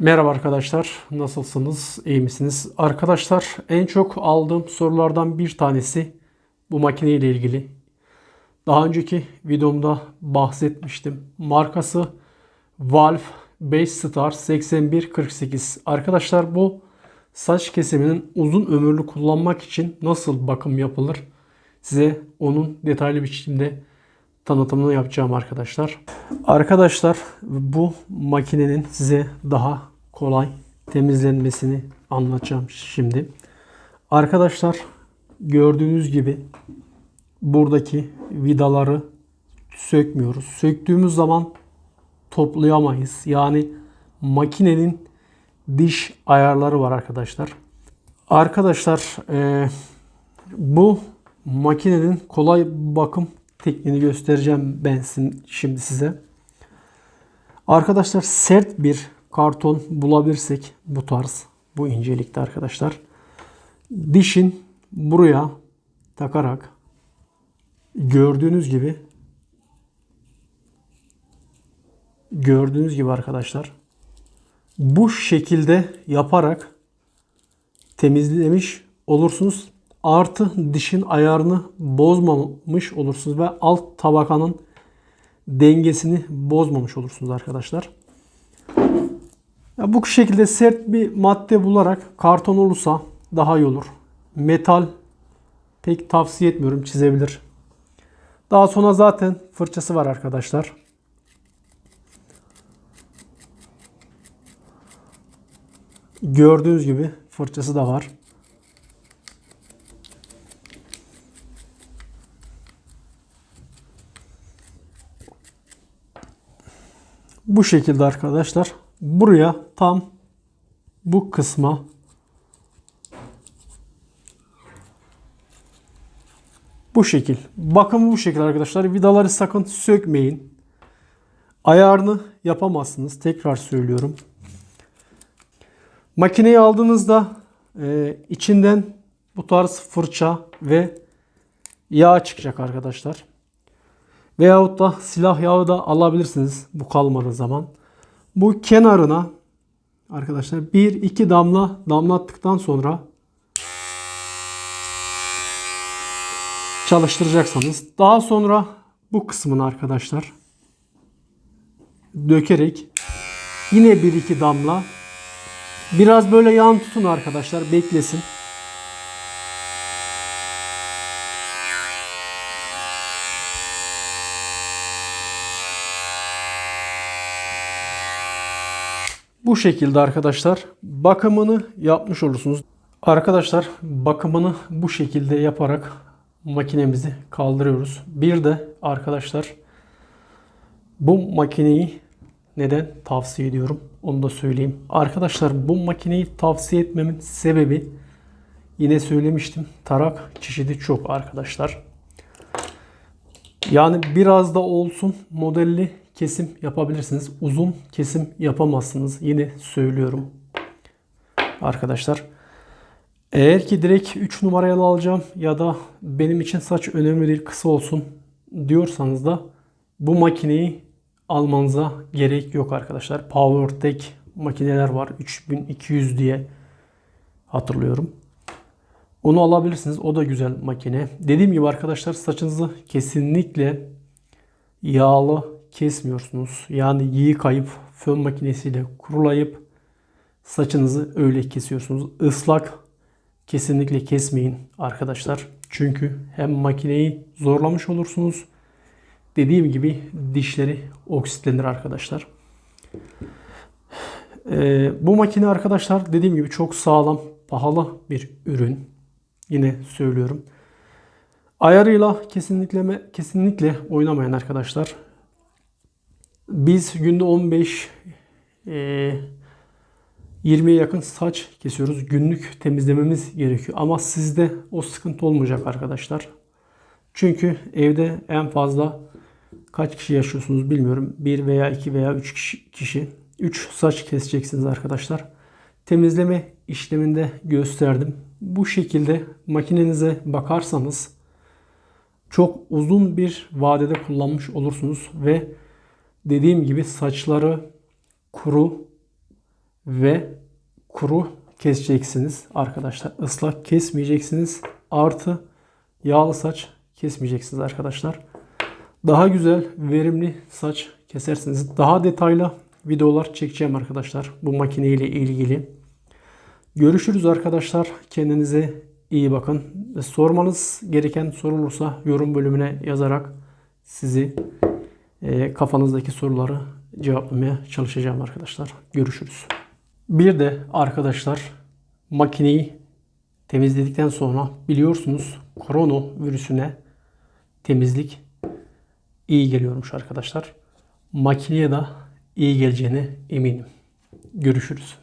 Merhaba arkadaşlar, nasılsınız, iyi misiniz? Arkadaşlar en çok aldığım sorulardan bir tanesi bu makine ile ilgili. Daha önceki videomda bahsetmiştim. Markası Valve 5 Star 8148. Arkadaşlar bu saç kesiminin uzun ömürlü kullanmak için nasıl bakım yapılır? Size onun detaylı biçimde tanıtımını yapacağım arkadaşlar. Arkadaşlar bu makinenin size daha kolay temizlenmesini anlatacağım şimdi. Arkadaşlar gördüğünüz gibi buradaki vidaları sökmüyoruz. Söktüğümüz zaman toplayamayız. Yani makinenin diş ayarları var arkadaşlar. Arkadaşlar e, bu makinenin kolay bakım tekniğini göstereceğim ben şimdi size. Arkadaşlar sert bir karton bulabilirsek bu tarz bu incelikte arkadaşlar dişin buraya takarak gördüğünüz gibi gördüğünüz gibi arkadaşlar bu şekilde yaparak temizlemiş olursunuz. Artı dişin ayarını bozmamış olursunuz ve alt tabakanın dengesini bozmamış olursunuz arkadaşlar. Ya bu şekilde sert bir madde bularak karton olursa daha iyi olur. Metal pek tavsiye etmiyorum çizebilir. Daha sonra zaten fırçası var arkadaşlar. Gördüğünüz gibi fırçası da var. Bu şekilde arkadaşlar. Buraya tam bu kısma bu şekil. Bakımı bu şekil arkadaşlar. Vidaları sakın sökmeyin. Ayarını yapamazsınız. Tekrar söylüyorum. Makineyi aldığınızda e, içinden bu tarz fırça ve yağ çıkacak arkadaşlar. Veyahut da silah yağı da alabilirsiniz bu kalmadığı zaman. Bu kenarına arkadaşlar 1-2 damla damlattıktan sonra çalıştıracaksınız. Daha sonra bu kısmını arkadaşlar dökerek yine 1-2 damla biraz böyle yan tutun arkadaşlar beklesin. Bu şekilde arkadaşlar bakımını yapmış olursunuz. Arkadaşlar bakımını bu şekilde yaparak makinemizi kaldırıyoruz. Bir de arkadaşlar bu makineyi neden tavsiye ediyorum onu da söyleyeyim. Arkadaşlar bu makineyi tavsiye etmemin sebebi yine söylemiştim tarak çeşidi çok arkadaşlar. Yani biraz da olsun modelli kesim yapabilirsiniz. Uzun kesim yapamazsınız. Yine söylüyorum. Arkadaşlar. Eğer ki direkt 3 numaraya alacağım ya da benim için saç önemli değil kısa olsun diyorsanız da bu makineyi almanıza gerek yok arkadaşlar. PowerTech makineler var. 3200 diye hatırlıyorum. Onu alabilirsiniz. O da güzel makine. Dediğim gibi arkadaşlar saçınızı kesinlikle yağlı kesmiyorsunuz. Yani yıkayıp fön makinesiyle kurulayıp saçınızı öyle kesiyorsunuz. Islak kesinlikle kesmeyin arkadaşlar. Çünkü hem makineyi zorlamış olursunuz. Dediğim gibi dişleri oksitlenir arkadaşlar. Ee, bu makine arkadaşlar dediğim gibi çok sağlam, pahalı bir ürün. Yine söylüyorum. Ayarıyla kesinlikle kesinlikle oynamayın arkadaşlar. Biz günde 15 e, 20'ye yakın saç kesiyoruz. Günlük temizlememiz gerekiyor. Ama sizde o sıkıntı olmayacak arkadaşlar. Çünkü evde en fazla kaç kişi yaşıyorsunuz bilmiyorum. 1 veya 2 veya 3 kişi. 3 saç keseceksiniz arkadaşlar. Temizleme işleminde gösterdim. Bu şekilde makinenize bakarsanız çok uzun bir vadede kullanmış olursunuz ve dediğim gibi saçları kuru ve kuru keseceksiniz arkadaşlar. Islak kesmeyeceksiniz. Artı yağlı saç kesmeyeceksiniz arkadaşlar. Daha güzel, verimli saç kesersiniz. Daha detaylı videolar çekeceğim arkadaşlar bu makine ile ilgili. Görüşürüz arkadaşlar. Kendinize iyi bakın. Sormanız gereken soru olursa yorum bölümüne yazarak sizi e, kafanızdaki soruları cevaplamaya çalışacağım arkadaşlar. Görüşürüz. Bir de arkadaşlar makineyi temizledikten sonra biliyorsunuz korona virüsüne temizlik iyi geliyormuş arkadaşlar. Makineye de iyi geleceğine eminim. Görüşürüz.